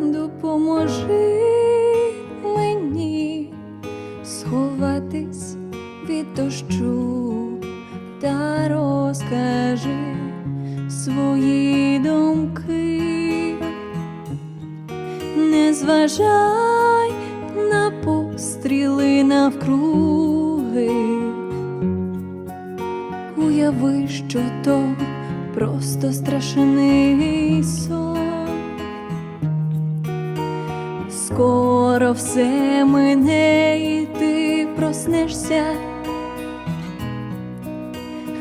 допоможи мені сховатись від дощу та розкажи свої думки, не зважай на постріли навкруги, уяви, що то просто страшний сон. Скоро все мине і ти проснешся,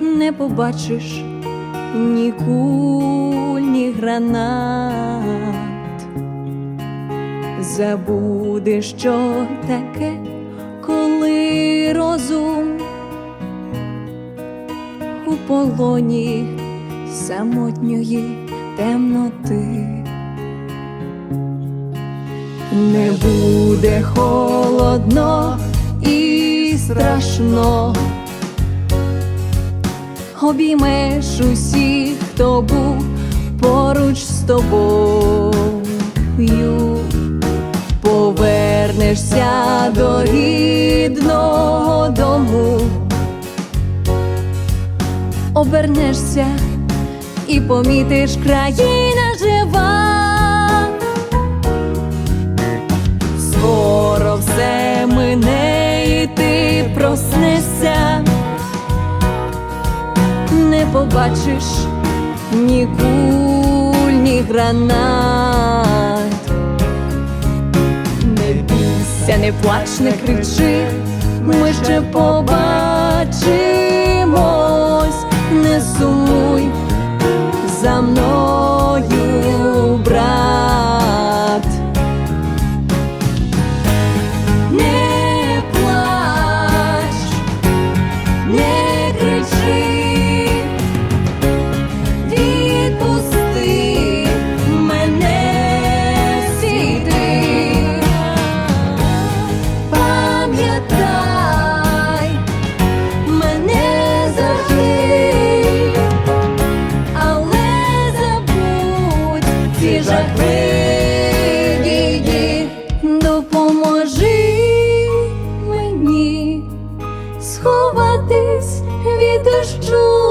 не побачиш ні куль, ні гранат. Забудеш, що таке, коли розум у полоні самотньої темноти. Не буде холодно і страшно. Обіймеш усіх, хто був поруч з тобою. Повернешся до рідного дому. Обернешся і помітиш країна ти проснешся, не побачиш ні куль, ні гранат. Не бійся, не плач, не кричи, ми ще побачимось, не сумуй за мною. всі жахи, діді, допоможи мені сховатись від дощу.